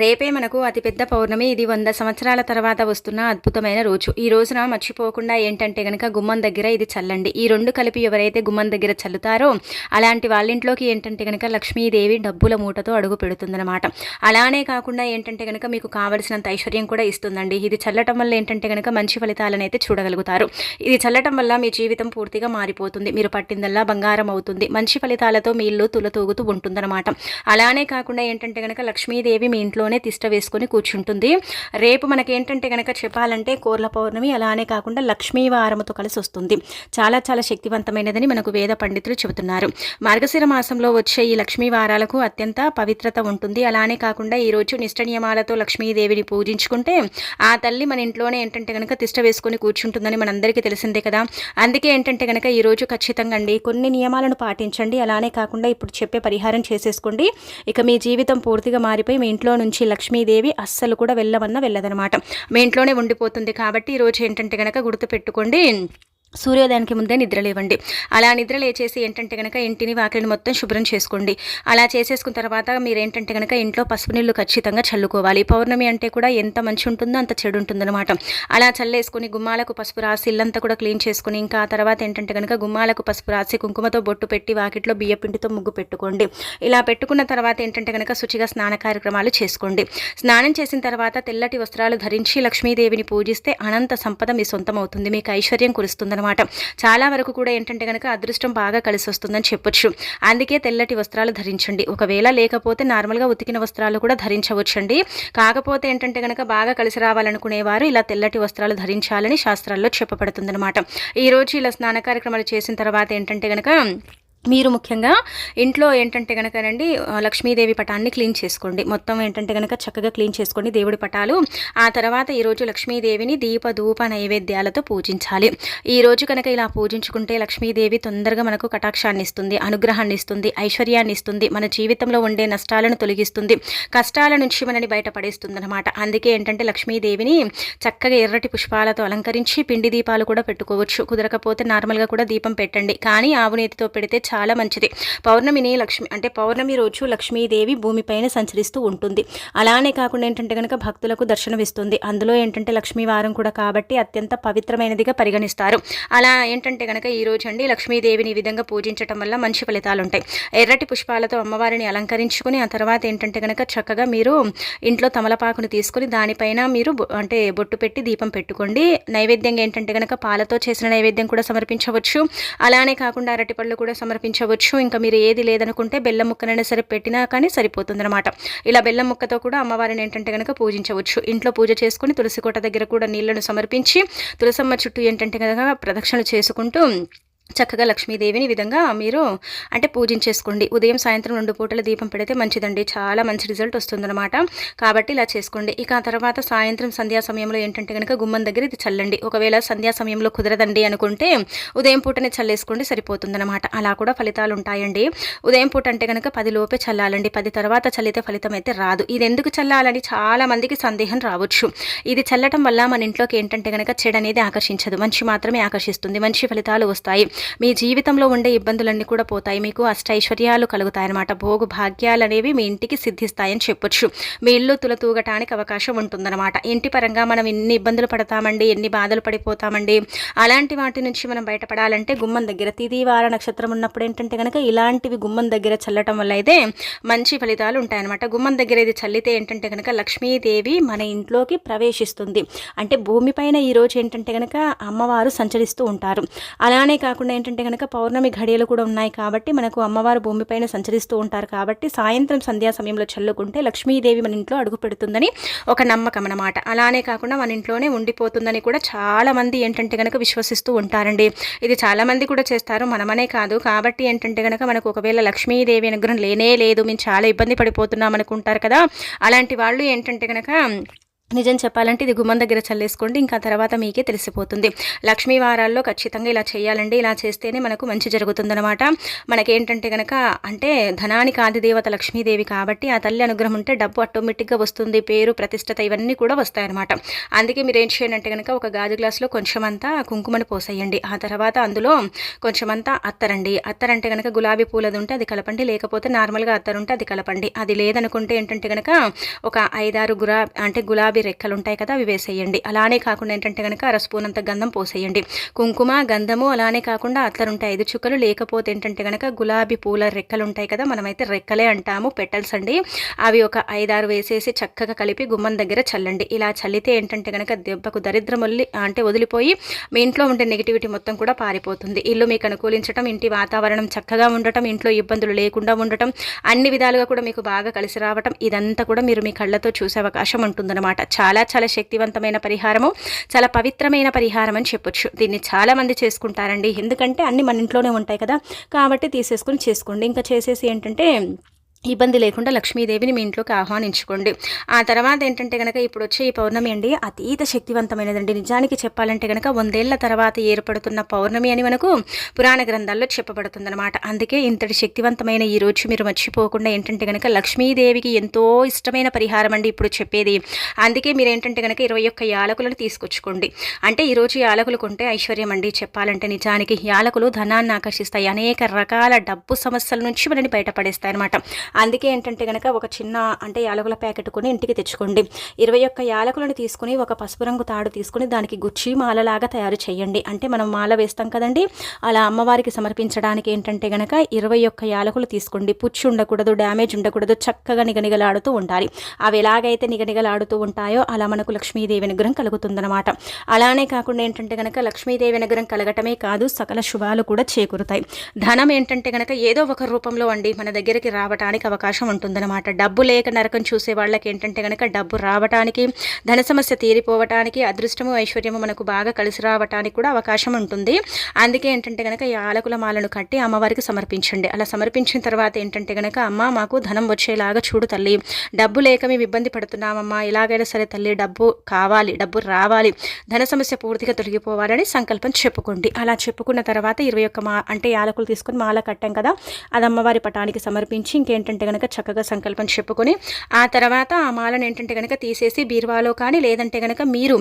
రేపే మనకు అతిపెద్ద పౌర్ణమి. ఇది వంద సంవత్సరాల తర్వాత వస్తున్న అద్భుతమైన రోజు. ఈ రోజున మర్చిపోకుండా ఏంటంటే గనక గుమ్మం దగ్గర ఇది చల్లండి. ఈ రెండు కలిపి ఎవరైతే గుమ్మం దగ్గర చల్లుతారో అలాంటి వాళ్ళింట్లోకి ఏంటంటే గనక లక్ష్మీదేవి డబ్బుల మూటతో అడుగు పెడుతుందన్నమాట. అలానే కాకుండా ఏంటంటే గనక మీకు కావలసినంత ఐశ్వర్యం కూడా ఇస్తుందండి. ఇది చల్లటం వల్ల ఏంటంటే గనక మంచి ఫలితాలను అయితే చూడగలుగుతారు. ఇది చల్లటం వల్ల మీ జీవితం పూర్తిగా మారిపోతుంది. మీరు పట్టిందల్లా బంగారం అవుతుంది. మంచి ఫలితాలతో మీ ఇల్లు తులతూగుతూ ఉంటుందన్నమాట. అలానే కాకుండా ఏంటంటే గనక లక్ష్మీదేవి మీ ఇంట్లో ఇంట్లోనే తిష్ట వేసుకొని కూర్చుంటుంది. రేపు మనకేంటంటే కనుక చెప్పాలంటే కోర్ల పౌర్ణమి అలానే కాకుండా లక్ష్మీవారముతో కలిసి వస్తుంది. చాలా చాలా శక్తివంతమైనదని మనకు వేద పండితులు చెబుతున్నారు. మార్గశిర మాసంలో వచ్చే ఈ లక్ష్మీ వారాలకు అత్యంత పవిత్రత ఉంటుంది. అలానే కాకుండా ఈరోజు నిష్ట నియమాలతో లక్ష్మీదేవిని పూజించుకుంటే ఆ తల్లి మన ఇంట్లోనే ఏంటంటే కనుక తిష్ట వేసుకొని కూర్చుంటుందని మనందరికీ తెలిసిందే కదా. అందుకే ఏంటంటే కనుక ఈరోజు ఖచ్చితంగా అండి కొన్ని నియమాలను పాటించండి. అలానే కాకుండా ఇప్పుడు చెప్పే పరిహారం చేసేసుకోండి. ఇక మీ జీవితం పూర్తిగా మారిపోయి మీ ఇంట్లో నుంచి నుంచి లక్ష్మీదేవి అస్సలు కూడా వెళ్ళమన్నా వెళ్ళదనమాట మీ ఇంట్లోనే ఉండిపోతుంది కాబట్టి ఈరోజు ఏంటంటే కనుక గుర్తు పెట్టుకోండి సూర్యోదయానికి ముందే నిద్ర లేవండి అలా నిద్ర లేచేసి ఏంటంటే కనుక ఇంటిని వాకిలిని మొత్తం శుభ్రం చేసుకోండి. అలా చేసేసుకున్న తర్వాత మీరు ఏంటంటే కనుక ఇంట్లో పసుపు నీళ్ళు ఖచ్చితంగా చల్లుకోవాలి. పౌర్ణమి అంటే కూడా ఎంత మంచి ఉంటుందో అంత చెడు ఉంటుందన్నమాట. అలా చల్లేసుకుని గుమ్మాలకు పసుపు రాసి ఇల్లంతా కూడా క్లీన్ చేసుకుని ఇంకా ఆ తర్వాత ఏంటంటే కనుక గుమ్మాలకు పసుపు రాసి కుంకుమతో బొట్టు పెట్టి వాకిట్లో బియ్య పిండితో ముగ్గు పెట్టుకోండి. ఇలా పెట్టుకున్న తర్వాత ఏంటంటే కనుక శుచిగా స్నాన కార్యక్రమాలు చేసుకోండి. స్నానం చేసిన తర్వాత తెల్లటి వస్త్రాలు ధరించి లక్ష్మీదేవిని పూజిస్తే అనంత సంపద మీ సొంతం అవుతుంది మీకు ఐశ్వర్యం కురుస్తుందన్నమాట. అనమాట చాలా వరకు కూడా ఏంటంటే కనుక అదృష్టం బాగా కలిసి వస్తుందని చెప్పొచ్చు. అందుకే తెల్లటి వస్త్రాలు ధరించండి. ఒకవేళ లేకపోతే నార్మల్గా ఉతికిన వస్త్రాలు కూడా ధరించవచ్చండి. కాకపోతే ఏంటంటే కనుక బాగా కలిసి రావాలనుకునేవారు ఇలా తెల్లటి వస్త్రాలు ధరించాలని శాస్త్రాల్లో చెప్పబడుతుందన్నమాట. ఈరోజు ఇలా స్నాన కార్యక్రమాలు చేసిన తర్వాత ఏంటంటే కనుక మీరు ముఖ్యంగా ఇంట్లో ఏంటంటే కనుకనండి లక్ష్మీదేవి పటాన్ని క్లీన్ చేసుకోండి. మొత్తం ఏంటంటే కనుక చక్కగా క్లీన్ చేసుకోండి దేవుడి పటాలు. ఆ తర్వాత ఈరోజు లక్ష్మీదేవిని దీప ధూప నైవేద్యాలతో పూజించాలి. ఈరోజు కనుక ఇలా పూజించుకుంటే లక్ష్మీదేవి తొందరగా మనకు కటాక్షాన్ని ఇస్తుంది అనుగ్రహాన్ని ఇస్తుంది ఐశ్వర్యాన్ని ఇస్తుంది మన జీవితంలో ఉండే నష్టాలను తొలగిస్తుంది కష్టాల నుంచి మనని బయటపడేస్తుంది అనమాట అందుకే ఏంటంటే లక్ష్మీదేవిని చక్కగా ఎర్రటి పుష్పాలతో అలంకరించి పిండి దీపాలు కూడా పెట్టుకోవచ్చు. కుదరకపోతే నార్మల్గా కూడా దీపం పెట్టండి. కానీ ఆవునేతితో పెడితే చాలా మంచిది. పౌర్ణమిని లక్ష్మి అంటే పౌర్ణమి రోజు లక్ష్మీదేవి భూమిపైన సంచరిస్తూ ఉంటుంది. అలానే కాకుండా ఏంటంటే కనుక భక్తులకు దర్శనమిస్తుంది. అందులో ఏంటంటే లక్ష్మీ వారం కూడా కాబట్టి అత్యంత పవిత్రమైనదిగా పరిగణిస్తారు. అలా ఏంటంటే కనుక ఈ రోజు అండి లక్ష్మీదేవిని ఈ విధంగా పూజించడం వల్ల మంచి ఫలితాలు ఉంటాయి ఎర్రటి పుష్పాలతో అమ్మవారిని అలంకరించుకుని ఆ తర్వాత ఏంటంటే కనుక చక్కగా మీరు ఇంట్లో తమలపాకును తీసుకొని దానిపైన మీరు అంటే బొట్టు పెట్టి దీపం పెట్టుకోండి. నైవేద్యంగా ఏంటంటే కనుక పాలతో చేసిన నైవేద్యం కూడా సమర్పించవచ్చు. అలానే కాకుండా అరటిపళ్ళు కూడా సమర్ సమర్పించవచ్చు ఇంకా మీరు ఏది లేదనుకుంటే బెల్లం ముక్కనైనా సరే పెట్టినా కానీ సరిపోతుంది అనమాట ఇలా బెల్లం ముక్కతో కూడా అమ్మవారిని ఏంటంటే కనుక పూజించవచ్చు. ఇంట్లో పూజ చేసుకుని తులసి కోట దగ్గర కూడా నీళ్ళను సమర్పించి తులసమ్మ చుట్టూ ఏంటంటే కనుక ప్రదక్షిణలు చేసుకుంటూ చక్కగా లక్ష్మీదేవిని విధంగా మీరు అంటే పూజించేసుకోండి. ఉదయం సాయంత్రం రెండు పూటల దీపం పెడితే మంచిదండి. చాలా మంచి రిజల్ట్ వస్తుందన్నమాట. కాబట్టి ఇలా చేసుకోండి. ఇక తర్వాత సాయంత్రం సంధ్యా సమయంలో ఏంటంటే కనుక గుమ్మం దగ్గర ఇది చల్లండి. ఒకవేళ సంధ్యా సమయంలో కుదరదండి అనుకుంటే ఉదయం పూటనే చల్లేసుకోండి సరిపోతుందన్నమాట. అలా కూడా ఫలితాలు ఉంటాయండి. ఉదయం పూట అంటే కనుక పది లోపే చల్లాలండి. పది తర్వాత చల్లితే ఫలితం అయితే రాదు. ఇది ఎందుకు చల్లాలని చాలా మందికి సందేహం రావచ్చు. ఇది చల్లటం వల్ల మన ఇంట్లోకి ఏంటంటే కనుక చెడు అనేది ఆకర్షించదు. మంచి మాత్రమే ఆకర్షిస్తుంది. మంచి ఫలితాలు వస్తాయి. మీ జీవితంలో ఉండే ఇబ్బందులన్నీ కూడా పోతాయి. మీకు అష్టైశ్వర్యాలు కలుగుతాయన్నమాట. భోగు భాగ్యాలు అనేవి మీ ఇంటికి సిద్ధిస్తాయని చెప్పొచ్చు. మీ ఇల్లు తులతూగటానికి అవకాశం ఉంటుందన్నమాట. ఇంటి పరంగా మనం ఎన్ని ఇబ్బందులు పడతామండి ఎన్ని బాధలు పడిపోతామండి అలాంటి వాటి నుంచి మనం బయటపడాలంటే గుమ్మం దగ్గర తిదివార నక్షత్రం ఉన్నప్పుడు ఏంటంటే కనుక ఇలాంటివి గుమ్మం దగ్గర చల్లటం వల్ల అయితే మంచి ఫలితాలు ఉంటాయన్నమాట. గుమ్మం దగ్గర ఇది చల్లితే ఏంటంటే కనుక లక్ష్మీదేవి మన ఇంట్లోకి ప్రవేశిస్తుంది. అంటే భూమిపైన ఈరోజు ఏంటంటే కనుక అమ్మవారు సంచరిస్తూ ఉంటారు. అలానే కాకుండా కాకుండా ఏంటంటే కనుక పౌర్ణమి ఘడియలు కూడా ఉన్నాయి కాబట్టి మనకు అమ్మవారు భూమిపైన సంచరిస్తూ ఉంటారు కాబట్టి సాయంత్రం సంధ్యా సమయంలో చల్లుకుంటే లక్ష్మీదేవి మన ఇంట్లో అడుగు పెడుతుందని ఒక నమ్మకం అనమాట అలానే కాకుండా మన ఇంట్లోనే ఉండిపోతుందని కూడా చాలామంది ఏంటంటే కనుక విశ్వసిస్తూ ఉంటారండి. ఇది చాలామంది కూడా చేస్తారు మనమనే కాదు. కాబట్టి ఏంటంటే కనుక మనకు ఒకవేళ లక్ష్మీదేవి అనుగ్రహం లేనే లేదు మేము చాలా ఇబ్బంది పడిపోతున్నాం అనుకుంటారు కదా. అలాంటి వాళ్ళు ఏంటంటే కనుక నిజం చెప్పాలంటే ఇది గుమ్మం దగ్గర చల్లేసుకోండి ఇంకా తర్వాత మీకే తెలిసిపోతుంది. లక్ష్మీ వారాల్లో ఖచ్చితంగా ఇలా చేయాలండి. ఇలా చేస్తేనే మనకు మంచి జరుగుతుందనమాట మనకేంటంటే కనుక అంటే ధనానికి ఆదిదేవత లక్ష్మీదేవి కాబట్టి ఆ తల్లి అనుగ్రహం ఉంటే డబ్బు ఆటోమేటిక్గా వస్తుంది పేరు ప్రతిష్టత ఇవన్నీ కూడా వస్తాయన్నమాట. అందుకే మీరు ఏం చేయండి కనుక ఒక గాజు గ్లాసులో కొంచెం కుంకుమను కుంకుమని పోసేయండి. ఆ తర్వాత అందులో కొంచెమంతా అత్తరండి. అత్తరంటే కనుక గులాబీ పూలది ఉంటే అది కలపండి లేకపోతే నార్మల్గా అత్తరు ఉంటే అది కలపండి. అది లేదనుకుంటే ఏంటంటే కనుక ఒక ఐదారు గురా అంటే గులాబీ రెక్కలు ఉంటాయి కదా అవి వేసేయండి. అలానే కాకుండా ఏంటంటే కనుక అర స్పూన్ అంత గంధం పోసేయండి. కుంకుమ గంధము అలానే కాకుండా అట్లరుంటాయి ఐదు చుక్కలు లేకపోతే ఏంటంటే కనుక గులాబీ పూల రెక్కలు ఉంటాయి కదా మనమైతే రెక్కలే అంటాము పెటల్స్ అండి. అవి ఒక ఐదారు వేసేసి చక్కగా కలిపి గుమ్మం దగ్గర చల్లండి. ఇలా చల్లితే ఏంటంటే కనుక దెబ్బకు దరిద్రం వల్లి అంటే వదిలిపోయి మీ ఇంట్లో ఉండే నెగిటివిటీ మొత్తం కూడా పారిపోతుంది. ఇల్లు మీకు అనుకూలించడం ఇంటి వాతావరణం చక్కగా ఉండటం ఇంట్లో ఇబ్బందులు లేకుండా ఉండటం అన్ని విధాలుగా కూడా మీకు బాగా కలిసి రావటం ఇదంతా కూడా మీరు మీ కళ్ళతో చూసే అవకాశం ఉంటుందన్నమాట. చాలా చాలా శక్తివంతమైన పరిహారము చాలా పవిత్రమైన పరిహారం అని చెప్పొచ్చు. దీన్ని చాలామంది చేసుకుంటారండి. ఎందుకంటే అన్నీ మన ఇంట్లోనే ఉంటాయి కదా. కాబట్టి తీసేసుకొని చేసుకోండి. ఇంకా చేసేసి ఏంటంటే ఇబ్బంది లేకుండా లక్ష్మీదేవిని మీ ఇంట్లోకి ఆహ్వానించుకోండి. ఆ తర్వాత ఏంటంటే కనుక ఇప్పుడు వచ్చే ఈ పౌర్ణమి అండి అతీత శక్తివంతమైనదండి. నిజానికి చెప్పాలంటే కనుక వందేళ్ళ తర్వాత ఏర్పడుతున్న పౌర్ణమి అని మనకు పురాణ గ్రంథాల్లో చెప్పబడుతుందన్నమాట. అందుకే ఇంతటి శక్తివంతమైన ఈ రోజు మీరు మర్చిపోకుండా ఏంటంటే కనుక లక్ష్మీదేవికి ఎంతో ఇష్టమైన పరిహారం అండి ఇప్పుడు చెప్పేది. అందుకే మీరు ఏంటంటే కనుక ఇరవై ఒక్క యాలకులను తీసుకొచ్చుకోండి. అంటే ఈరోజు యాలకులు కొంటే ఐశ్వర్యం అండి చెప్పాలంటే. నిజానికి యాలకులు ధనాన్ని ఆకర్షిస్తాయి. అనేక రకాల డబ్బు సమస్యల నుంచి మనని బయటపడేస్తాయి అనమాట అందుకే ఏంటంటే కనుక ఒక చిన్న అంటే యాలకుల ప్యాకెట్ కొని ఇంటికి తెచ్చుకోండి. ఇరవై ఒక్క యాలకులను తీసుకుని ఒక పసుపు రంగు తాడు తీసుకుని దానికి గుచ్చి మాలలాగా తయారు చేయండి. అంటే మనం మాల వేస్తాం కదండి అలా అమ్మవారికి సమర్పించడానికి ఏంటంటే కనుక ఇరవై ఒక్క యాలకులు తీసుకోండి. పుచ్చి ఉండకూడదు డ్యామేజ్ ఉండకూడదు చక్కగా నిగనిగలాడుతూ ఉండాలి. అవి ఎలాగైతే నిగనిగలాడుతూ ఉంటాయో అలా మనకు లక్ష్మీదేవి అనుగ్రహం కలుగుతుందన్నమాట. అలానే కాకుండా ఏంటంటే కనుక లక్ష్మీదేవి అనుగ్రహం కలగటమే కాదు సకల శుభాలు కూడా చేకూరుతాయి. ధనం ఏంటంటే కనుక ఏదో ఒక రూపంలో అండి మన దగ్గరికి రావటానికి రావడానికి అవకాశం ఉంటుందన్నమాట. డబ్బు లేక నరకం చూసే వాళ్ళకి ఏంటంటే కనుక డబ్బు రావటానికి ధన సమస్య తీరిపోవటానికి అదృష్టము ఐశ్వర్యము మనకు బాగా కలిసి రావటానికి కూడా అవకాశం ఉంటుంది. అందుకే ఏంటంటే కనుక ఈ ఆలకుల మాలను కట్టి అమ్మవారికి సమర్పించండి. అలా సమర్పించిన తర్వాత ఏంటంటే కనుక అమ్మ మాకు ధనం వచ్చేలాగా చూడు తల్లి. డబ్బు లేక మేము ఇబ్బంది పడుతున్నామమ్మా. ఎలాగైనా సరే తల్లి డబ్బు కావాలి డబ్బు రావాలి. ధన సమస్య పూర్తిగా తొలగిపోవాలని సంకల్పం చెప్పుకోండి. అలా చెప్పుకున్న తర్వాత ఇరవై ఒక్క మా అంటే యాలకులు తీసుకొని మాల కట్టాం కదా అది అమ్మవారి పటానికి సమర్పించి ఇంకేంటంటే ఏంటంటే కనుక చక్కగా సంకల్పం చెప్పుకొని ఆ తర్వాత ఆ మాలను ఏంటంటే కనుక తీసేసి బీరువాలో కానీ లేదంటే కనుక మీరు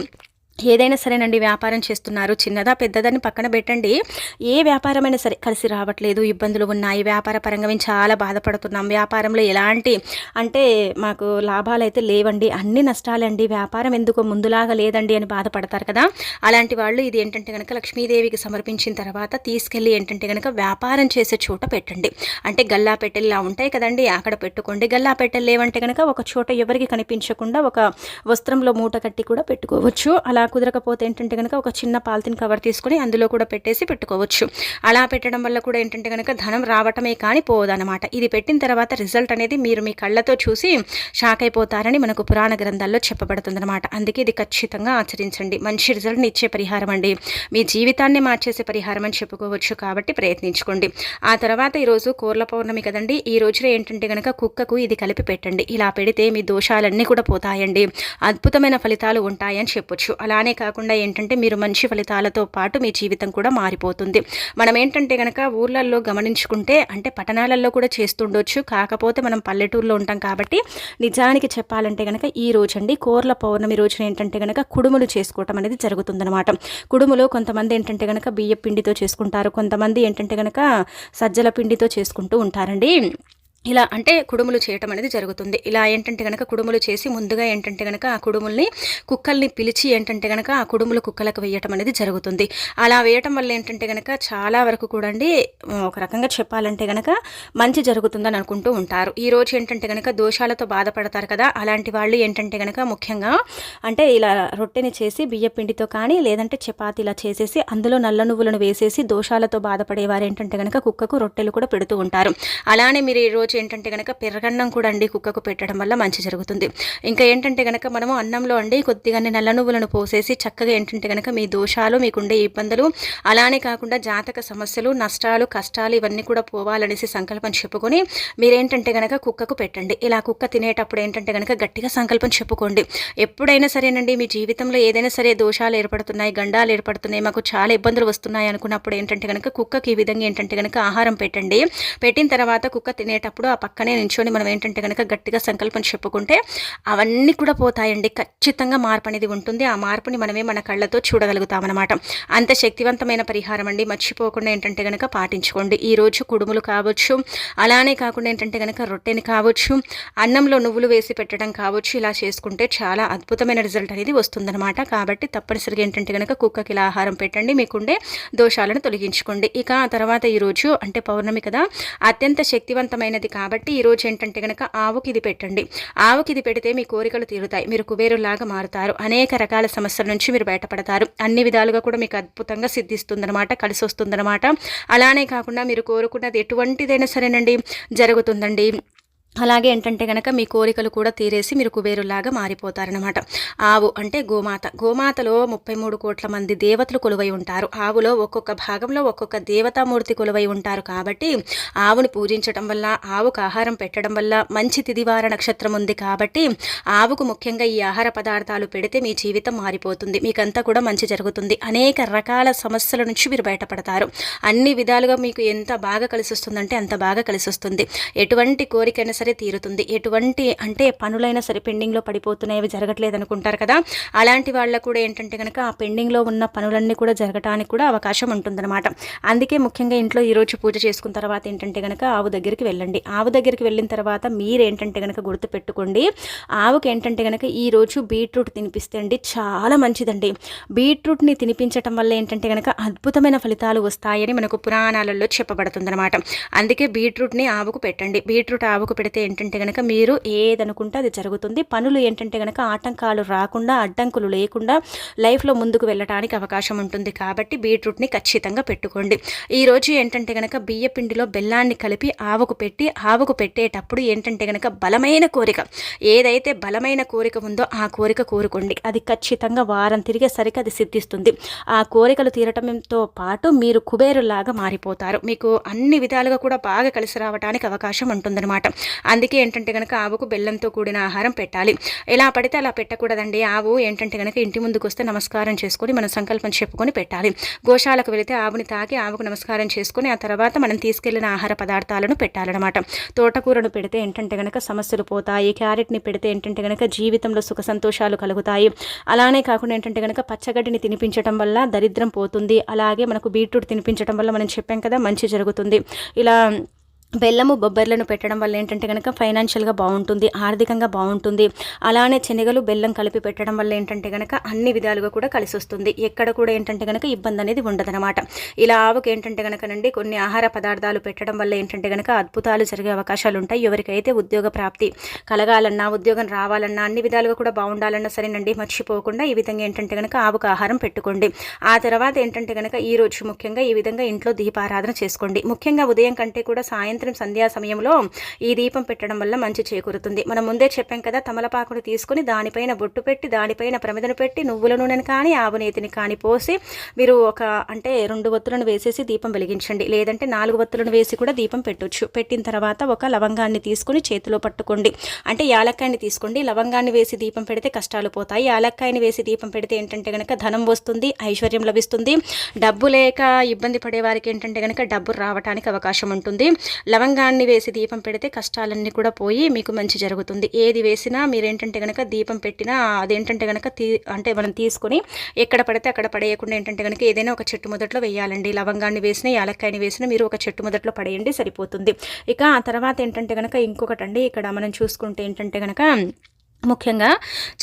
ఏదైనా సరేనండి వ్యాపారం చేస్తున్నారు చిన్నదా పెద్దదని పక్కన పెట్టండి. ఏ వ్యాపారమైనా సరే కలిసి రావట్లేదు ఇబ్బందులు ఉన్నాయి వ్యాపార పరంగా మేము చాలా బాధపడుతున్నాం. వ్యాపారంలో ఎలాంటి అంటే మాకు లాభాలు అయితే లేవండి అన్ని నష్టాలండి వ్యాపారం ఎందుకో ముందులాగా లేదండి అని బాధపడతారు కదా. అలాంటి వాళ్ళు ఇది ఏంటంటే కనుక లక్ష్మీదేవికి సమర్పించిన తర్వాత తీసుకెళ్ళి ఏంటంటే కనుక వ్యాపారం చేసే చోట పెట్టండి. అంటే గల్లా పెట్టెల్లా ఉంటాయి కదండి అక్కడ పెట్టుకోండి. గల్లా పెట్టెలు లేవంటే కనుక ఒక చోట ఎవరికి కనిపించకుండా ఒక వస్త్రంలో మూట కట్టి కూడా పెట్టుకోవచ్చు. అలా అలా కుదరకపోతే ఏంటంటే కనుక ఒక చిన్న పాలిథిన్ కవర్ తీసుకొని అందులో కూడా పెట్టేసి పెట్టుకోవచ్చు. అలా పెట్టడం వల్ల కూడా ఏంటంటే కనుక ధనం రావటమే కానీ పోదనమాట ఇది పెట్టిన తర్వాత రిజల్ట్ అనేది మీరు మీ కళ్ళతో చూసి షాక్ అయిపోతారని మనకు పురాణ గ్రంథాల్లో చెప్పబడుతుందన్నమాట. అందుకే ఇది ఖచ్చితంగా ఆచరించండి. మంచి రిజల్ట్ని ఇచ్చే పరిహారం అండి. మీ జీవితాన్ని మార్చేసే పరిహారం అని చెప్పుకోవచ్చు కాబట్టి ప్రయత్నించుకోండి. ఆ తర్వాత ఈరోజు కోర్ల పౌర్ణమి కదండి. ఈ రోజున ఏంటంటే కనుక కుక్కకు ఇది కలిపి పెట్టండి. ఇలా పెడితే మీ దోషాలన్నీ కూడా పోతాయండి. అద్భుతమైన ఫలితాలు ఉంటాయని చెప్పొచ్చు. అలానే కాకుండా ఏంటంటే మీరు మంచి ఫలితాలతో పాటు మీ జీవితం కూడా మారిపోతుంది. మనం ఏంటంటే కనుక ఊర్లలో గమనించుకుంటే అంటే పట్టణాలలో కూడా చేస్తుండొచ్చు. కాకపోతే మనం పల్లెటూరులో ఉంటాం కాబట్టి నిజానికి చెప్పాలంటే కనుక ఈ రోజు అండి కోర్ల పౌర్ణమి రోజున ఏంటంటే కనుక కుడుములు చేసుకోవటం అనేది జరుగుతుందనమాట కుడుములు కొంతమంది ఏంటంటే కనుక బియ్య పిండితో చేసుకుంటారు. కొంతమంది ఏంటంటే కనుక సజ్జల పిండితో చేసుకుంటూ ఉంటారండి. ఇలా అంటే కుడుములు చేయటం అనేది జరుగుతుంది. ఇలా ఏంటంటే కనుక కుడుములు చేసి ముందుగా ఏంటంటే కనుక ఆ కుడుముల్ని కుక్కల్ని పిలిచి ఏంటంటే కనుక ఆ కుడుములు కుక్కలకు వేయటం అనేది జరుగుతుంది. అలా వేయటం వల్ల ఏంటంటే కనుక చాలా వరకు కూడా ఒక రకంగా చెప్పాలంటే కనుక మంచి జరుగుతుందని అనుకుంటూ ఉంటారు. ఈ రోజు ఏంటంటే కనుక దోషాలతో బాధపడతారు కదా అలాంటి వాళ్ళు ఏంటంటే కనుక ముఖ్యంగా అంటే ఇలా రొట్టెని చేసి బియ్య పిండితో కానీ లేదంటే చపాతి ఇలా చేసేసి అందులో నల్ల నువ్వులను వేసేసి దోషాలతో బాధపడేవారు ఏంటంటే కనుక కుక్కకు రొట్టెలు కూడా పెడుతూ ఉంటారు. అలానే మీరు ఈ రోజు ఏంటంటే కనుక పెరగన్నం కూడా అండి కుక్కకు పెట్టడం వల్ల మంచి జరుగుతుంది. ఇంకా ఏంటంటే కనుక మనము అన్నంలో అండి కొద్దిగానే నల్ల నువ్వులను పోసేసి చక్కగా ఏంటంటే కనుక మీ దోషాలు మీకుండే ఇబ్బందులు అలానే కాకుండా జాతక సమస్యలు నష్టాలు కష్టాలు ఇవన్నీ కూడా పోవాలనేసి సంకల్పం చెప్పుకొని మీరేంటంటే కనుక కుక్కకు పెట్టండి. ఇలా కుక్క తినేటప్పుడు ఏంటంటే కనుక గట్టిగా సంకల్పం చెప్పుకోండి. ఎప్పుడైనా సరేనండి మీ జీవితంలో ఏదైనా సరే దోషాలు ఏర్పడుతున్నాయి గండాలు ఏర్పడుతున్నాయి మాకు చాలా ఇబ్బందులు వస్తున్నాయి అనుకున్నప్పుడు ఏంటంటే కనుక కుక్కకి ఈ విధంగా ఏంటంటే కనుక ఆహారం పెట్టండి. పెట్టిన తర్వాత కుక్క తినేటప్పుడు ఆ పక్కనే నించొని మనం ఏంటంటే కనుక గట్టిగా సంకల్పం చెప్పుకుంటే అవన్నీ కూడా పోతాయండి. ఖచ్చితంగా మార్పు అనేది ఉంటుంది. ఆ మార్పుని మనమే మన కళ్ళతో చూడగలుగుతామన్నమాట. అంత శక్తివంతమైన పరిహారం అండి. మర్చిపోకుండా ఏంటంటే కనుక పాటించుకోండి. ఈరోజు కుడుములు కావచ్చు అలానే కాకుండా ఏంటంటే కనుక రొట్టెని కావచ్చు అన్నంలో నువ్వులు వేసి పెట్టడం కావచ్చు ఇలా చేసుకుంటే చాలా అద్భుతమైన రిజల్ట్ అనేది వస్తుందన్నమాట. కాబట్టి తప్పనిసరిగా ఏంటంటే కనుక కుక్కకి ఇలా ఆహారం పెట్టండి. మీకుండే దోషాలను తొలగించుకోండి. ఇక ఆ తర్వాత ఈరోజు అంటే పౌర్ణమి కదా అత్యంత శక్తివంతమైనది కాబట్టి ఈరోజు ఏంటంటే కనుక ఆవుకి ఇది పెట్టండి. ఆవుకి ఇది పెడితే మీ కోరికలు తీరుతాయి. మీరు కుబేరులాగా మారుతారు. అనేక రకాల సమస్యల నుంచి మీరు బయటపడతారు. అన్ని విధాలుగా కూడా మీకు అద్భుతంగా సిద్ధిస్తుందనమాట కలిసి వస్తుందనమాట అలానే కాకుండా మీరు కోరుకున్నది ఎటువంటిదైనా సరేనండి జరుగుతుందండి. అలాగే ఏంటంటే కనుక మీ కోరికలు కూడా తీరేసి మీరు కుబేరులాగా మారిపోతారనమాట ఆవు అంటే గోమాత. గోమాతలో ముప్పై మూడు కోట్ల మంది దేవతలు కొలువై ఉంటారు. ఆవులో ఒక్కొక్క భాగంలో ఒక్కొక్క దేవతామూర్తి కొలువై ఉంటారు కాబట్టి ఆవుని పూజించడం వల్ల ఆవుకు ఆహారం పెట్టడం వల్ల మంచి తిదివార నక్షత్రం ఉంది కాబట్టి ఆవుకు ముఖ్యంగా ఈ ఆహార పదార్థాలు పెడితే మీ జీవితం మారిపోతుంది. మీకంతా కూడా మంచి జరుగుతుంది. అనేక రకాల సమస్యల నుంచి మీరు బయటపడతారు. అన్ని విధాలుగా మీకు ఎంత బాగా కలిసి వస్తుందంటే అంత బాగా కలిసి వస్తుంది ఎటువంటి కోరికైనా సరే తీరుతుంది. ఎటువంటి అంటే పనులైనా సరే పెండింగ్లో పడిపోతున్నాయి జరగట్లేదు అనుకుంటారు కదా. అలాంటి వాళ్ళ కూడా ఏంటంటే కనుక ఆ పెండింగ్లో ఉన్న పనులన్నీ కూడా జరగటానికి కూడా అవకాశం ఉంటుందన్నమాట. అందుకే ముఖ్యంగా ఇంట్లో ఈరోజు పూజ చేసుకున్న తర్వాత ఏంటంటే కనుక ఆవు దగ్గరికి వెళ్ళండి. ఆవు దగ్గరికి వెళ్ళిన తర్వాత మీరు ఏంటంటే కనుక గుర్తు పెట్టుకోండి. ఆవుకి ఏంటంటే కనుక ఈరోజు బీట్రూట్ తినిపిస్తే అండి చాలా మంచిదండి. బీట్రూట్ని తినిపించటం వల్ల ఏంటంటే కనుక అద్భుతమైన ఫలితాలు వస్తాయని మనకు పురాణాలలో చెప్పబడుతుందన్నమాట. అందుకే బీట్రూట్ని ఆవుకు పెట్టండి. బీట్రూట్ ఆవుకు పెడితే పెడితే ఏంటంటే కనుక మీరు ఏదనుకుంటే అది జరుగుతుంది. పనులు ఏంటంటే కనుక ఆటంకాలు రాకుండా అడ్డంకులు లేకుండా లైఫ్లో ముందుకు వెళ్ళడానికి అవకాశం ఉంటుంది. కాబట్టి బీట్రూట్ని ఖచ్చితంగా పెట్టుకోండి. ఈరోజు ఏంటంటే కనుక బియ్య పిండిలో బెల్లాన్ని కలిపి ఆవుకు పెట్టి ఆవుకు పెట్టేటప్పుడు ఏంటంటే కనుక బలమైన కోరిక. ఏదైతే బలమైన కోరిక ఉందో ఆ కోరిక కోరుకోండి. అది ఖచ్చితంగా వారం తిరిగేసరికి అది సిద్ధిస్తుంది. ఆ కోరికలు తీరటంతో పాటు మీరు కుబేరులాగా మారిపోతారు. మీకు అన్ని విధాలుగా కూడా బాగా కలిసి రావడానికి అవకాశం ఉంటుందన్నమాట. అందుకే ఏంటంటే కనుక ఆవుకు బెల్లంతో కూడిన ఆహారం పెట్టాలి. ఎలా పడితే అలా పెట్టకూడదండి. ఆవు ఏంటంటే కనుక ఇంటి ముందుకు వస్తే నమస్కారం చేసుకొని మనం సంకల్పం చెప్పుకొని పెట్టాలి. గోశాలకు వెళితే ఆవుని తాకి ఆవుకు నమస్కారం చేసుకొని ఆ తర్వాత మనం తీసుకెళ్ళిన ఆహార పదార్థాలను పెట్టాలన్నమాట. తోటకూరను పెడితే ఏంటంటే కనుక సమస్యలు పోతాయి. క్యారెట్ని పెడితే ఏంటంటే కనుక జీవితంలో సుఖ సంతోషాలు కలుగుతాయి. అలానే కాకుండా ఏంటంటే కనుక పచ్చగడ్డిని తినిపించడం వల్ల దరిద్రం పోతుంది. అలాగే మనకు బీట్రూట్ తినిపించడం వల్ల మనం చెప్పాం కదా మంచి జరుగుతుంది. ఇలా బెల్లము బొబ్బర్లను పెట్టడం వల్ల ఏంటంటే కనుక ఫైనాన్షియల్గా బాగుంటుంది ఆర్థికంగా బాగుంటుంది. అలానే శనగలు బెల్లం కలిపి పెట్టడం వల్ల ఏంటంటే కనుక అన్ని విధాలుగా కూడా కలిసి వస్తుంది ఎక్కడ కూడా ఏంటంటే కనుక ఇబ్బంది అనేది ఉండదనమాట ఇలా ఆవుకి ఏంటంటే కనుకనండి కొన్ని ఆహార పదార్థాలు పెట్టడం వల్ల ఏంటంటే కనుక అద్భుతాలు జరిగే అవకాశాలు ఉంటాయి ఎవరికైతే ఉద్యోగ ప్రాప్తి కలగాలన్నా ఉద్యోగం రావాలన్నా అన్ని విధాలుగా కూడా బాగుండాలన్నా సరేనండి మర్చిపోకుండా ఈ విధంగా ఏంటంటే కనుక ఆవుకు ఆహారం పెట్టుకోండి. ఆ తర్వాత ఏంటంటే కనుక ఈ రోజు ముఖ్యంగా ఈ విధంగా ఇంట్లో దీపారాధన చేసుకోండి. ముఖ్యంగా ఉదయం కంటే కూడా సాయంత్రం సాయంత్రం సంధ్యా సమయంలో ఈ దీపం పెట్టడం వల్ల మంచి చేకూరుతుంది. మనం ముందే చెప్పాం కదా తమలపాకును తీసుకుని దానిపైన బొట్టు పెట్టి దానిపైన ప్రమిదను పెట్టి నువ్వుల నూనెను కానీ ఆవునేతిని కానీ పోసి మీరు ఒక అంటే రెండు ఒత్తులను వేసేసి దీపం వెలిగించండి. లేదంటే నాలుగు ఒత్తులను వేసి కూడా దీపం పెట్టొచ్చు. పెట్టిన తర్వాత ఒక లవంగాన్ని తీసుకుని చేతిలో పట్టుకోండి. అంటే యాలక్కాయని తీసుకోండి. లవంగాన్ని వేసి దీపం పెడితే కష్టాలు పోతాయి. యాలక్కాయని వేసి దీపం పెడితే ఏంటంటే కనుక ధనం వస్తుంది ఐశ్వర్యం లభిస్తుంది. డబ్బు లేక ఇబ్బంది పడే వారికి ఏంటంటే కనుక డబ్బు రావడానికి అవకాశం ఉంటుంది. లవంగాన్ని వేసి దీపం పెడితే కష్టాలన్నీ కూడా పోయి మీకు మంచి జరుగుతుంది. ఏది వేసినా మీరేంటంటే కనుక దీపం పెట్టినా అదేంటంటే కనుక తీ అంటే మనం తీసుకొని ఎక్కడ పడితే అక్కడ పడేయకుండా ఏంటంటే కనుక ఏదైనా ఒక చెట్టు మొదట్లో వేయాలండి. లవంగాన్ని వేసిన యాలక్కాయని వేసినా మీరు ఒక చెట్టు మొదట్లో పడేయండి సరిపోతుంది. ఇక ఆ తర్వాత ఏంటంటే కనుక ఇంకొకటండి. ఇక్కడ మనం చూసుకుంటే ఏంటంటే కనుక ముఖ్యంగా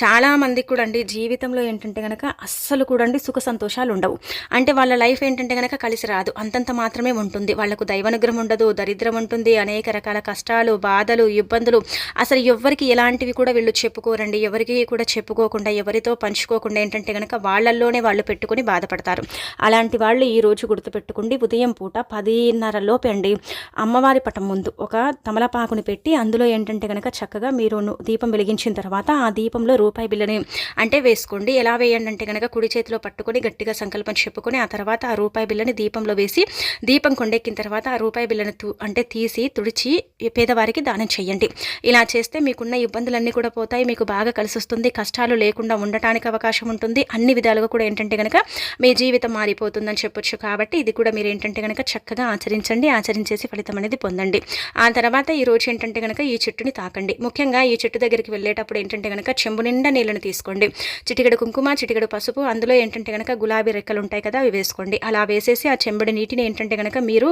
చాలా మందికి కూడా అండి జీవితంలో ఏంటంటే కనుక అస్సలు కూడా అండి సుఖ సంతోషాలు ఉండవు. అంటే వాళ్ళ లైఫ్ ఏంటంటే కనుక కలిసి రాదు. అంతంత మాత్రమే ఉంటుంది. వాళ్ళకు దైవానుగ్రహం ఉండదు దరిద్రం ఉంటుంది అనేక రకాల కష్టాలు బాధలు ఇబ్బందులు. అసలు ఎవరికి ఎలాంటివి కూడా వీళ్ళు చెప్పుకోరండి. ఎవరికి కూడా చెప్పుకోకుండా ఎవరితో పంచుకోకుండా ఏంటంటే కనుక వాళ్ళల్లోనే వాళ్ళు పెట్టుకుని బాధపడతారు. అలాంటి వాళ్ళు ఈ రోజు గుర్తుపెట్టుకుండి. ఉదయం పూట పదిన్నర అండి అమ్మవారి పటం ముందు ఒక తమలపాకుని పెట్టి అందులో ఏంటంటే కనుక చక్కగా మీరు దీపం వెలిగించిన తర్వాత తర్వాత ఆ దీపంలో రూపాయి బిల్లని అంటే వేసుకోండి. ఎలా వేయండి అంటే కనుక కుడి చేతిలో పట్టుకొని గట్టిగా సంకల్పం చెప్పుకొని ఆ తర్వాత ఆ రూపాయి బిల్లని దీపంలో వేసి దీపం కొండెక్కిన తర్వాత ఆ రూపాయి బిల్లని అంటే తీసి తుడిచి పేదవారికి దానం చేయండి. ఇలా చేస్తే మీకున్న ఇబ్బందులన్నీ కూడా పోతాయి. మీకు బాగా కలిసి వస్తుంది కష్టాలు లేకుండా ఉండటానికి అవకాశం ఉంటుంది. అన్ని విధాలుగా కూడా ఏంటంటే కనుక మీ జీవితం మారిపోతుందని చెప్పొచ్చు. కాబట్టి ఇది కూడా మీరు ఏంటంటే కనుక చక్కగా ఆచరించండి. ఆచరించేసి ఫలితం అనేది పొందండి. ఆ తర్వాత ఈ రోజు ఏంటంటే కనుక ఈ చెట్టుని తాకండి. ముఖ్యంగా ఈ చెట్టు దగ్గరికి వెళ్ళేటప్పుడు ఏంటంటే కనుక చెంబు నిండా నీళ్ళని తీసుకోండి. చిటికెడు కుంకుమ చిటికెడు పసుపు అందులో ఏంటంటే కనుక గులాబీ రెక్కలు ఉంటాయి కదా అవి వేసుకోండి. అలా వేసేసి ఆ చెంబడి నీటిని ఏంటంటే కనుక మీరు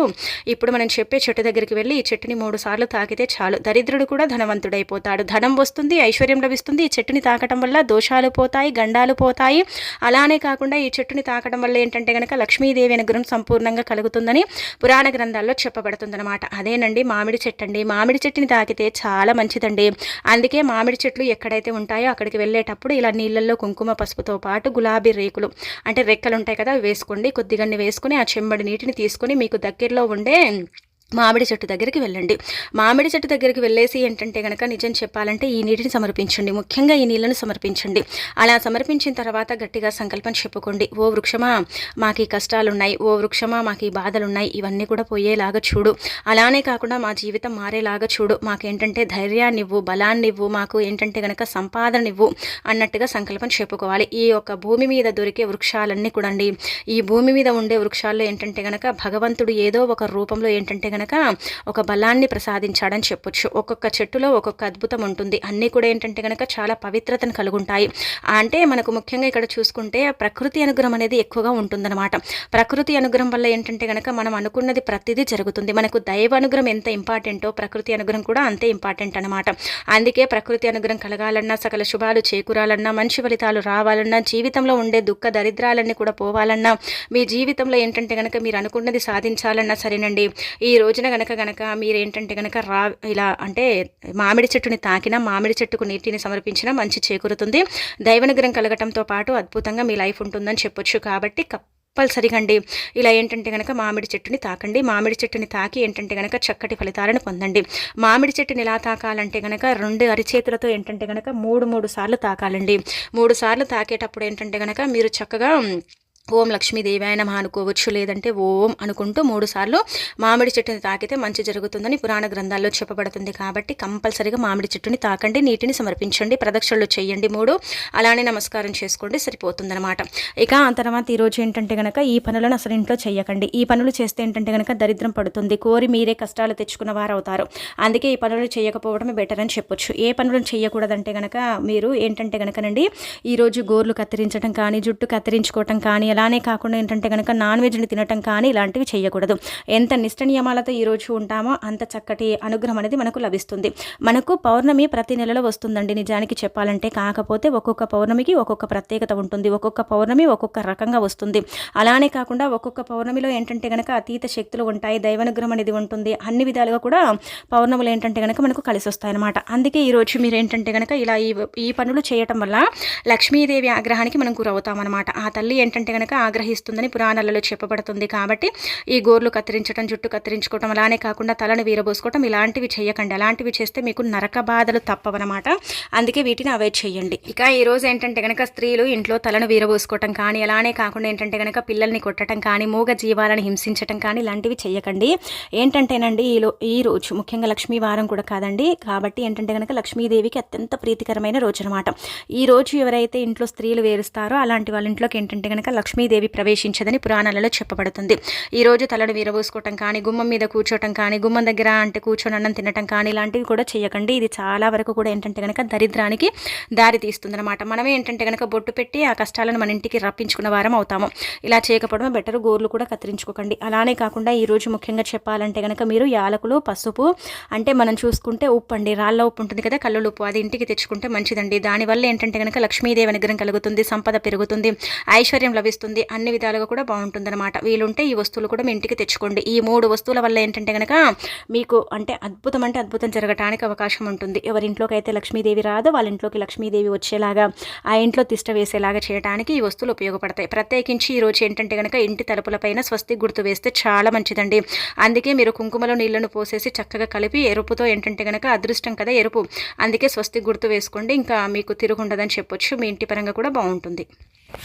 ఇప్పుడు మనం చెప్పే చెట్టు దగ్గరికి వెళ్ళి ఈ చెట్టుని మూడు సార్లు తాకితే చాలు. దరిద్రుడు కూడా ధనవంతుడైపోతాడు. ధనం వస్తుంది ఐశ్వర్యం లభిస్తుంది. ఈ చెట్టుని తాకటం వల్ల దోషాలు పోతాయి గండాలు పోతాయి. అలానే కాకుండా ఈ చెట్టుని తాకడం వల్ల ఏంటంటే కనుక లక్ష్మీదేవి అనుగ్రహం సంపూర్ణంగా కలుగుతుందని పురాణ గ్రంథాల్లో చెప్పబడుతుందన్నమాట. అదేనండి మామిడి చెట్టు అండి మామిడి చెట్టుని తాకితే చాలా మంచిదండి. అందుకే మామిడి చెట్లు ఎక్కడైతే ఉంటాయో అక్కడికి వెళ్ళేటప్పుడు ఇలా నీళ్ళల్లో కుంకుమ పసుపుతో పాటు గులాబీ రేకులు అంటే రెక్కలు ఉంటాయి కదా వేసుకోండి. కొద్దిగా వేసుకుని ఆ చెంబడి నీటిని తీసుకొని మీకు దగ్గరలో ఉండే మామిడి చెట్టు దగ్గరికి వెళ్ళండి. మామిడి చెట్టు దగ్గరికి వెళ్ళేసి ఏంటంటే కనుక నిజం చెప్పాలంటే ఈ నీటిని సమర్పించండి. ముఖ్యంగా ఈ నీళ్ళను సమర్పించండి. అలా సమర్పించిన తర్వాత గట్టిగా సంకల్పం చెప్పుకోండి. ఓ వృక్షమా మాకు ఈ కష్టాలున్నాయి. ఓ వృక్షమా మాకు ఈ బాధలు ఉన్నాయి ఇవన్నీ కూడా పోయేలాగా చూడు. అలానే కాకుండా మా జీవితం మారేలాగా చూడు. మాకేంటంటే ధైర్యాన్ని ఇవ్వు బలాన్ని ఇవ్వు మాకు ఏంటంటే కనుక సంపాదన ఇవ్వు అన్నట్టుగా సంకల్పం చెప్పుకోవాలి. ఈ యొక్క భూమి మీద దొరికే వృక్షాలన్నీ కూడా ఈ భూమి మీద ఉండే వృక్షాల్లో ఏంటంటే కనుక భగవంతుడు ఏదో ఒక రూపంలో ఏంటంటే గనక ఒక బలాన్ని ప్రసాదించాడని చెప్పొచ్చు. ఒక్కొక్క చెట్టులో ఒక్కొక్క అద్భుతం ఉంటుంది. అన్నీ కూడా ఏంటంటే కనుక చాలా పవిత్రతను కలుగుంటాయి. అంటే మనకు ముఖ్యంగా ఇక్కడ చూసుకుంటే ప్రకృతి అనుగ్రహం అనేది ఎక్కువగా ఉంటుందన్నమాట. ప్రకృతి అనుగ్రహం వల్ల ఏంటంటే కనుక మనం అనుకున్నది ప్రతిదీ జరుగుతుంది. మనకు దైవ అనుగ్రహం ఎంత ఇంపార్టెంటో ప్రకృతి అనుగ్రహం కూడా అంతే ఇంపార్టెంట్ అనమాట అందుకే ప్రకృతి అనుగ్రహం కలగాలన్నా సకల శుభాలు చేకూరాలన్నా మంచి ఫలితాలు రావాలన్నా జీవితంలో ఉండే దుఃఖ దరిద్రాలన్నీ కూడా పోవాలన్నా మీ జీవితంలో ఏంటంటే కనుక మీరు అనుకున్నది సాధించాలన్నా సరేనండి. ఈ రోజున గనక గనక మీరేంటంటే గనక రా ఇలా అంటే మామిడి చెట్టుని తాకినా మామిడి చెట్టుకు నీటిని సమర్పించినా మంచి చేకూరుతుంది. దైవనుగ్రహం కలగటంతో పాటు అద్భుతంగా మీ లైఫ్ ఉంటుందని చెప్పొచ్చు. కాబట్టి కంపల్సరిగా అండి ఇలా ఏంటంటే కనుక మామిడి చెట్టుని తాకండి. మామిడి చెట్టుని తాకి ఏంటంటే కనుక చక్కటి ఫలితాలను పొందండి. మామిడి చెట్టుని ఎలా తాకాలంటే కనుక రెండు అరిచేతులతో ఏంటంటే కనుక మూడు మూడు సార్లు తాకాలండి. మూడు సార్లు తాకేటప్పుడు ఏంటంటే కనుక మీరు చక్కగా ఓం లక్ష్మీదేవి నమ అనుకోవచ్చు. లేదంటే ఓం అనుకుంటూ మూడుసార్లు మామిడి చెట్టుని తాకితే మంచి జరుగుతుందని పురాణ గ్రంథాల్లో చెప్పబడుతుంది. కాబట్టి కంపల్సరీగా మామిడి చెట్టుని తాకండి నీటిని సమర్పించండి ప్రదక్షిణలు చేయండి మూడు. అలానే నమస్కారం చేసుకోండి సరిపోతుందన్నమాట. ఇక ఆ తర్వాత ఈరోజు ఏంటంటే కనుక ఈ పనులను అసలు ఇంట్లో చేయకండి ఈ పనులు చేస్తే ఏంటంటే కనుక దరిద్రం పడుతుంది. కోరి మీరే కష్టాలు తెచ్చుకున్న వారు అవుతారు అందుకే ఈ పనులు చేయకపోవడమే బెటర్ అని చెప్పొచ్చు. ఏ పనులను చేయకూడదంటే కనుక మీరు ఏంటంటే కనుకనండి ఈరోజు గోర్లు కత్తిరించడం కానీ జుట్టు కత్తిరించుకోవటం కానీ అలానే కాకుండా ఏంటంటే కనుక నాన్ వెజ్ని తినటం కానీ ఇలాంటివి చేయకూడదు. ఎంత నిష్ట నియమాలతో ఈరోజు ఉంటామో అంత చక్కటి అనుగ్రహం అనేది మనకు లభిస్తుంది. మనకు పౌర్ణమి ప్రతి నెలలో వస్తుందండి నిజానికి చెప్పాలంటే. కాకపోతే ఒక్కొక్క పౌర్ణమికి ఒక్కొక్క ప్రత్యేకత ఉంటుంది. ఒక్కొక్క పౌర్ణమి ఒక్కొక్క రకంగా వస్తుంది. అలానే కాకుండా ఒక్కొక్క పౌర్ణమిలో ఏంటంటే కనుక అతీత శక్తులు ఉంటాయి దైవనుగ్రహం అనేది ఉంటుంది. అన్ని విధాలుగా కూడా పౌర్ణములు ఏంటంటే కనుక మనకు కలిసి వస్తాయన్నమాట అందుకే ఈరోజు మీరు ఏంటంటే కనుక ఇలా ఈ ఈ పనులు చేయటం వల్ల లక్ష్మీదేవి ఆగ్రహానికి మనం గురవుతామన్నమాట. ఆ తల్లి ఏంటంటే కనుక కనుక ఆగ్రహిస్తుందని పురాణాలలో చెప్పబడుతుంది కాబట్టి ఈ గోర్లు కత్తిరించడం జుట్టు కత్తిరించుకోవటం అలానే కాకుండా తలను వీరబోసుకోవటం ఇలాంటివి చేయకండి. అలాంటివి చేస్తే మీకు నరక బాధలు తప్పవన్నమాట. అందుకే వీటిని అవాయిడ్ చేయండి. ఇక ఈ రోజు ఏంటంటే కనుక స్త్రీలు ఇంట్లో తలను వీరబోసుకోవటం కానీ అలానే కాకుండా ఏంటంటే కనుక పిల్లల్ని కొట్టడం కానీ మూగ జీవాలను హింసించటం కానీ ఇలాంటివి చేయకండి. ఏంటంటేనండి ఈలో ఈ రోజు ముఖ్యంగా లక్ష్మీ వారం కూడా కాదండి. కాబట్టి ఏంటంటే కనుక లక్ష్మీదేవికి అత్యంత ప్రీతికరమైన రోజు అనమాట ఈ రోజు ఎవరైతే ఇంట్లో స్త్రీలు వేరుస్తారో అలాంటి వాళ్ళ ఇంట్లోకి ఏంటంటే కనుక లక్ష్మీ లక్ష్మీదేవి ప్రవేశించదని పురాణాలలో చెప్పబడుతుంది. ఈ రోజు తలను వీరబోసుకోవటం కానీ గుమ్మం మీద కూర్చోవటం కానీ గుమ్మం దగ్గర అంటే కూర్చొని అన్నం తినటం కానీ ఇలాంటివి కూడా చేయకండి. ఇది చాలా వరకు కూడా ఏంటంటే కనుక దరిద్రానికి దారి తీస్తుంది అనమాట మనమే ఏంటంటే కనుక బొట్టు పెట్టి ఆ కష్టాలను మన ఇంటికి రప్పించుకున్న వారం అవుతాము. ఇలా చేయకపోవడమే బెటర్. గోర్లు కూడా కత్తిరించుకోకండి. అలానే కాకుండా ఈ రోజు ముఖ్యంగా చెప్పాలంటే కనుక మీరు యాలకులు పసుపు అంటే మనం చూసుకుంటే ఉప్పు అండి. రాళ్ళ ఉప్పు ఉంటుంది కదా కళ్ళు ఉప్పు. అది ఇంటికి తెచ్చుకుంటే మంచిదండి. దానివల్ల ఏంటంటే కనుక లక్ష్మీదేవి అనుగ్రహం కలుగుతుంది సంపద పెరుగుతుంది ఐశ్వర్యం లభిస్తుంది. అన్ని విధాలుగా కూడా బాగుంటుంది అనమాట వీలుంటే ఈ వస్తువులు కూడా మీ ఇంటికి తెచ్చుకోండి. ఈ మూడు వస్తువుల వల్ల ఏంటంటే కనుక మీకు అంటే అద్భుతం అంటే అద్భుతం జరగటానికి అవకాశం ఉంటుంది. ఎవరి ఇంట్లోకి అయితే లక్ష్మీదేవి రాదో వాళ్ళ ఇంట్లోకి లక్ష్మీదేవి వచ్చేలాగా ఆ ఇంట్లో తిష్ట వేసేలాగా చేయడానికి ఈ వస్తువులు ఉపయోగపడతాయి. ప్రత్యేకించి ఈరోజు ఏంటంటే కనుక ఇంటి తలుపులపైన స్వస్తి గుర్తు వేస్తే చాలా మంచిదండి. అందుకే మీరు కుంకుమలో నీళ్ళను పోసేసి చక్కగా కలిపి ఎరుపుతో ఏంటంటే కనుక అదృష్టం కదా ఎరుపు. అందుకే స్వస్తి గుర్తు వేసుకోండి. ఇంకా మీకు తిరుగుండదని చెప్పొచ్చు. మీ ఇంటి పరంగా కూడా బాగుంటుంది.